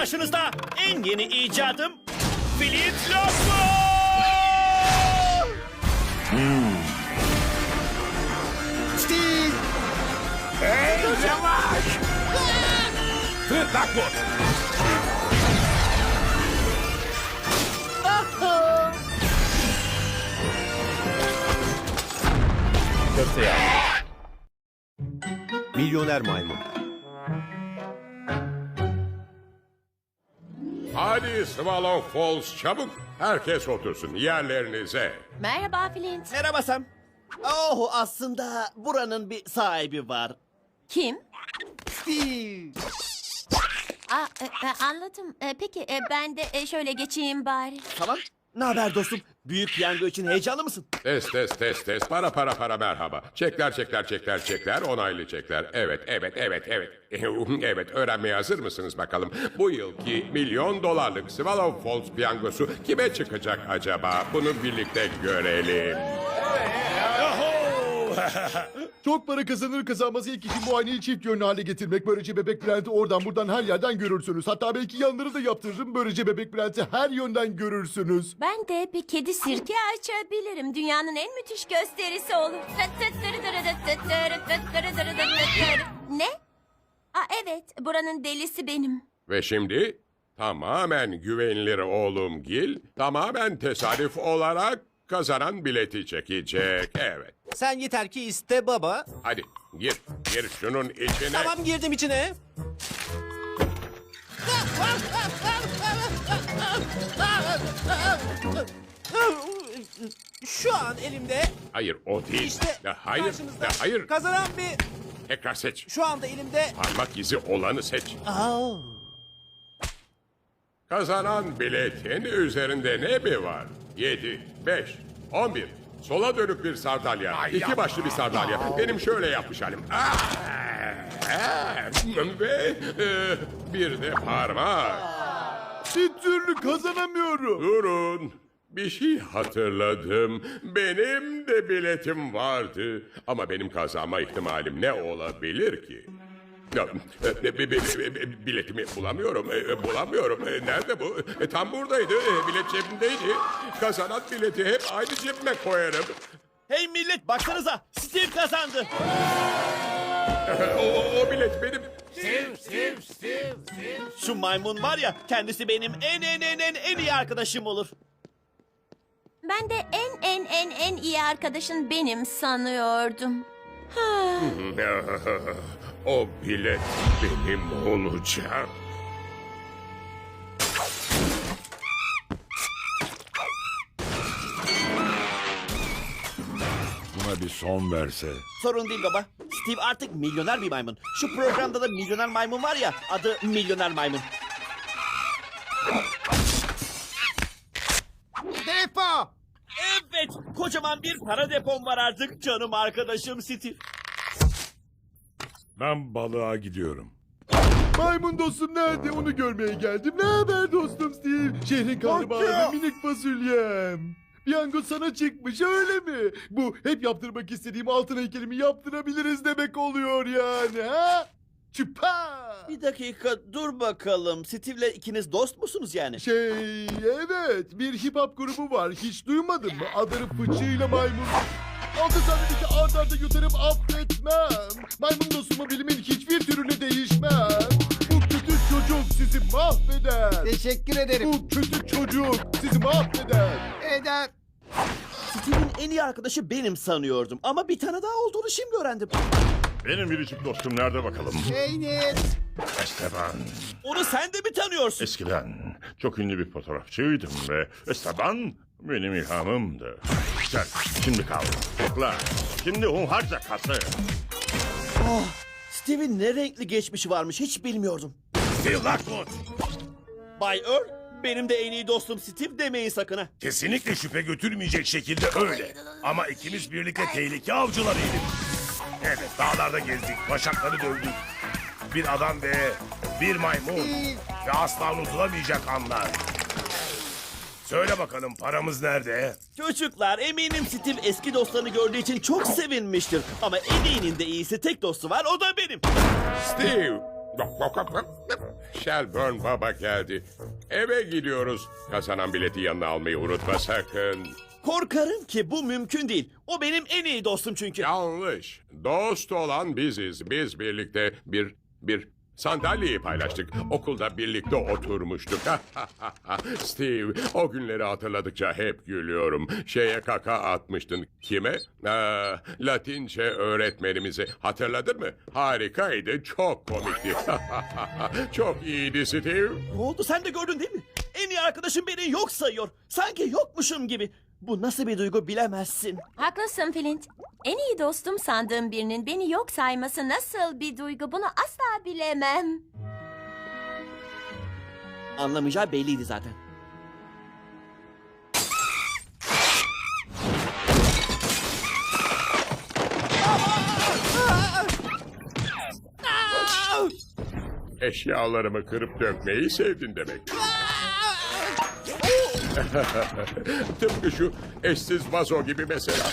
karşınızda en yeni icadım Flint Lockwood! Steve! Hey yavaş! Flint Lockwood. Köfte yağı. Milyoner maymun. Hadi Swallow Falls çabuk. Herkes otursun yerlerinize. Merhaba Flint. Merhaba Sam. Oh aslında buranın bir sahibi var. Kim? Steve! Aa, e, e, anladım. E, peki e, ben de e, şöyle geçeyim bari. Tamam. Ne haber dostum? Büyük piyango için heyecanlı mısın? Test test test test para para para merhaba. Çekler çekler çekler çekler onaylı çekler. Evet evet evet evet. evet öğrenmeye hazır mısınız bakalım? Bu yılki milyon dolarlık Swallow Falls piyangosu kime çıkacak acaba? Bunu birlikte görelim. Çok para kazanır kazanmaz ilk işim bu aynayı çift yönlü hale getirmek. Böylece bebek Brent'i oradan buradan her yerden görürsünüz. Hatta belki yanları da yaptırırım. Böylece bebek Brent'i her yönden görürsünüz. Ben de bir kedi sirki açabilirim. Dünyanın en müthiş gösterisi olur. Ne? Aa, evet, buranın delisi benim. Ve şimdi tamamen güvenilir oğlum Gil tamamen tesadüf olarak kazanan bileti çekecek. Evet. Sen yeter ki iste baba. Hadi gir gir şunun içine. Tamam girdim içine. Şu an elimde Hayır o değil. işte Ya, hayır karşınızda ya, hayır. kazanan bir Tekrar seç. şu anda elimde Parmak izi olanı seç. Aa, Kazanan biletin üzerinde ne bir var? 7, 5, 11. Sola dönük bir sardalya. iki başlı bir sardalya. Benim şöyle yapmış halim. Ah! Ve e, bir de parmak. Bir türlü kazanamıyorum. Durun. Bir şey hatırladım. Benim de biletim vardı. Ama benim kazanma ihtimalim ne olabilir ki? Ya, e, e, bi- bi- bi- bi- biletimi bulamıyorum. e, e, Bulamıyorum. E, Nerede bu? E, Tam buradaydı. E, Bilet cebimdeydi. Kazanan bileti hep aynı cebime koyarım. Hey millet baksanıza Steve kazandı. O, o- o bilet benim. Şu maymun var ya kendisi benim en en en en en iyi arkadaşım olur. Ben de en en en en iyi arkadaşın benim sanıyordum. Ha. O bilet benim olacak. Buna bir son verse. Sorun değil baba. Steve artık milyoner bir maymun. Şu programda da milyoner maymun var ya adı milyoner maymun. Defa! Evet kocaman bir para depom var artık canım arkadaşım Steve. Ben balığa gidiyorum. Maymun dostum nerede onu görmeye geldim. Ne haber dostum Steve? Şehrin kahramanı minik fasulyem. Piyango sana çıkmış öyle mi? Bu hep yaptırmak istediğim altın heykelimi yaptırabiliriz demek oluyor yani ha? Çıpa! Bir dakika dur bakalım. Steve'le ikiniz dost musunuz yani? Şey evet bir hip hop grubu var hiç duymadın mı? Adları fıçıyla maymun. Altı saniyedeki ard arda yutarım affetmem. Maymun dostumu bilimin hiçbir türüne değişmem. Bu kötü çocuk sizi mahveder. Teşekkür ederim. Bu kötü çocuk sizi mahveder. Eder. Steve'in en iyi arkadaşı benim sanıyordum. Ama bir tane daha olduğunu şimdi öğrendim. Benim biricik dostum nerede bakalım? Peynir. Esteban. Onu sen de mi tanıyorsun? Eskiden çok ünlü bir fotoğrafçıydım ve Esteban benim ilhamımdı. Güzel. Şimdi kal. Kokla. Şimdi hunharca kası. Steve'in ne renkli geçmişi varmış hiç bilmiyordum. Steve Lockwood. Bay Earl, benim de en iyi dostum Steve demeyin sakın ha. Kesinlikle şüphe götürmeyecek şekilde öyle. Ama ikimiz birlikte tehlike avcılarıydık. Evet dağlarda gezdik, başakları dövdük. Bir adam ve bir maymun. Ve asla unutulamayacak anlar. Söyle bakalım paramız nerede? Çocuklar eminim Steve eski dostlarını gördüğü için çok sevinmiştir. Ama en iyinin de iyisi tek dostu var o da benim. Steve, Shelburne baba geldi. Eve gidiyoruz. Kazanan bileti yanına almayı unutma sakın. Korkarım ki bu mümkün değil. O benim en iyi dostum çünkü. Yanlış. Dost olan biziz. Biz birlikte bir bir sandalyeyi paylaştık. Okulda birlikte oturmuştuk. Steve, o günleri hatırladıkça hep gülüyorum. Şeye kaka atmıştın. Kime? Aa, Latince öğretmenimizi. Hatırladın mı? Harikaydı. Çok komikti. çok iyiydi Steve. Ne oldu sen de gördün değil mi? En iyi arkadaşım beni yok sayıyor. Sanki yokmuşum gibi. Bu nasıl bir duygu bilemezsin. Haklısın Flint. En iyi dostum sandığım birinin beni yok sayması nasıl bir duygu bunu asla bilemem. Anlamayacağı belliydi zaten. Eşyalarımı kırıp dökmeyi sevdin demek. Tıpkı şu eşsiz vazo gibi mesela.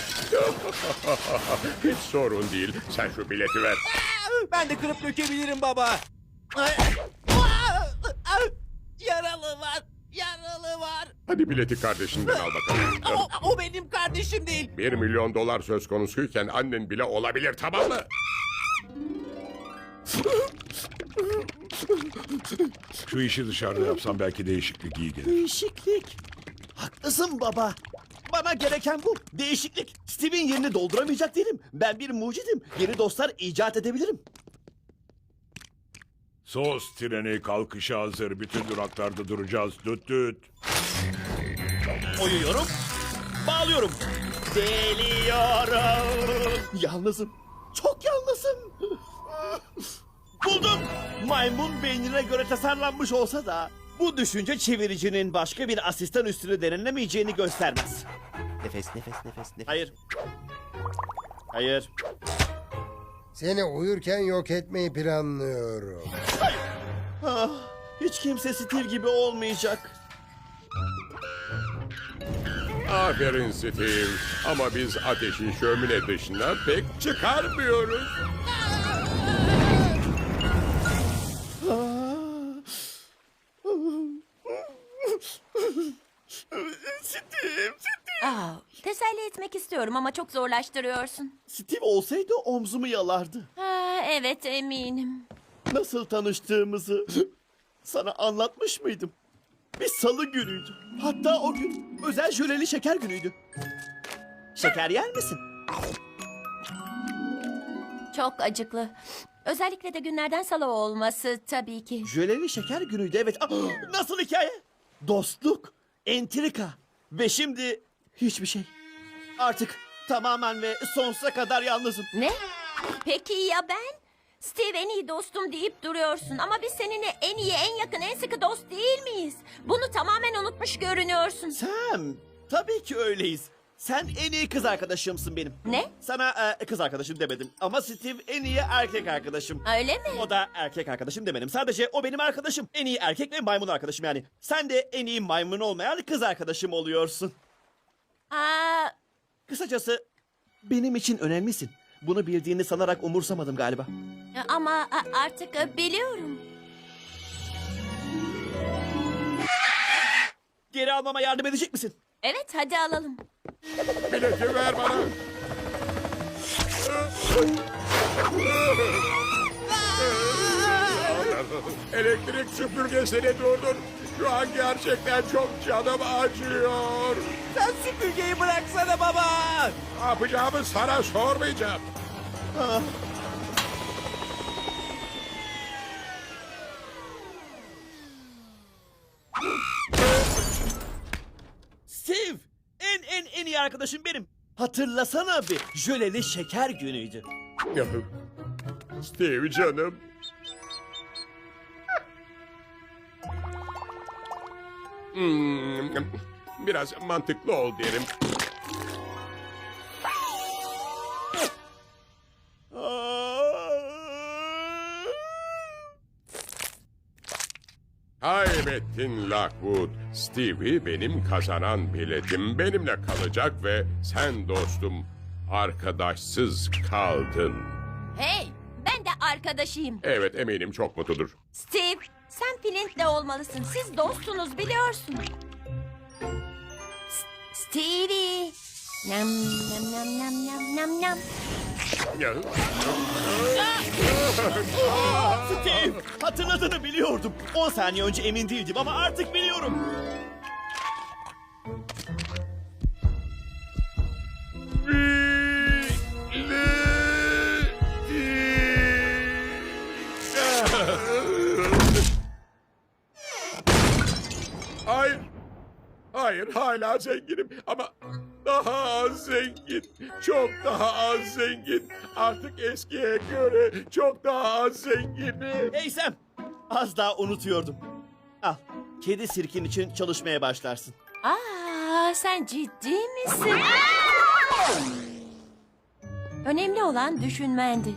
Hiç sorun değil. Sen şu bileti ver. Ben de kırıp dökebilirim baba. Yaralı var. Yaralı var. Hadi bileti kardeşinden al bakalım. O, o benim kardeşim değil. Bir milyon dolar söz konusuyken annen bile olabilir tamam mı? Şu işi dışarıda yapsam belki değişiklik iyi gelir. Değişiklik. Haklısın baba. Bana gereken bu. Değişiklik. Steve'in yerini dolduramayacak değilim. Ben bir mucidim. Yeni dostlar icat edebilirim. Sos treni kalkışa hazır. Bütün duraklarda duracağız. Düt düt. Oyuyorum. Bağlıyorum. Deliyorum. Yalnızım. Çok yalnızım. Buldum. Maymun beynine göre tasarlanmış olsa da bu düşünce çeviricinin başka bir asistan üstünü denenemeyeceğini göstermez. Nefes nefes nefes nefes. Hayır. Hayır. Seni uyurken yok etmeyi planlıyorum. Ah, hiç kimse Steve gibi olmayacak. Aferin Steve. Ama biz ateşi şömine dışına pek çıkarmıyoruz. Steve, Steve. Aa, teselli etmek istiyorum ama çok zorlaştırıyorsun. Steve olsaydı omzumu yalardı. Ha, evet eminim. Nasıl tanıştığımızı sana anlatmış mıydım? Bir salı günüydü. Hatta o gün özel jöleli şeker günüydü. Şeker yer misin? Çok acıklı. Özellikle de günlerden salı olması tabii ki. Jöleli şeker günüydü evet. Ah, nasıl hikaye? Dostluk, entrika ve şimdi hiçbir şey. Artık tamamen ve sonsuza kadar yalnızım. Ne? Peki ya ben? Steve en iyi dostum deyip duruyorsun ama biz seninle en iyi, en yakın, en sıkı dost değil miyiz? Bunu tamamen unutmuş görünüyorsun. Sam, tabii ki öyleyiz. Sen en iyi kız arkadaşımsın benim. Ne? Sana e, kız arkadaşım demedim ama Steve en iyi erkek arkadaşım. Öyle mi? O da erkek arkadaşım demedim. Sadece o benim arkadaşım. En iyi erkek ve maymun arkadaşım yani. Sen de en iyi maymun olmayan kız arkadaşım oluyorsun. Aa, Kısacası benim için önemlisin. Bunu bildiğini sanarak umursamadım galiba. ama a- artık e, biliyorum. Geri almama yardım edecek misin? Evet hadi alalım. Bileti ver bana. Elektrik süpürgesini durdur. Şu an gerçekten çok canım acıyor. Sen süpürgeyi bıraksana baba. Ne yapacağımı sana sormayacağım. Steve! En en en iyi arkadaşım benim. Hatırlasana bir jöleli şeker günüydü. Steve canım. Hmm, biraz mantıklı ol derim. Kaybettin Lockwood. Stevie benim kazanan biletim. Benimle kalacak ve sen dostum arkadaşsız kaldın. Hey ben de arkadaşıyım. Evet eminim çok mutludur. Steve, sen Flint'le olmalısın. Siz dostsunuz biliyorsun. S- Stevie. Nam nam nam nam nam nam nam. Steve hatırladığını biliyordum. 10 saniye önce emin değildim ama artık biliyorum. Hayır. Hayır hala zenginim ama daha az zengin. Çok daha az zengin. Artık eskiye göre çok daha az zenginim. Hey Sam az daha unutuyordum. Al kedi sirkin için çalışmaya başlarsın. Aa, sen ciddi misin? Önemli olan düşünmendi.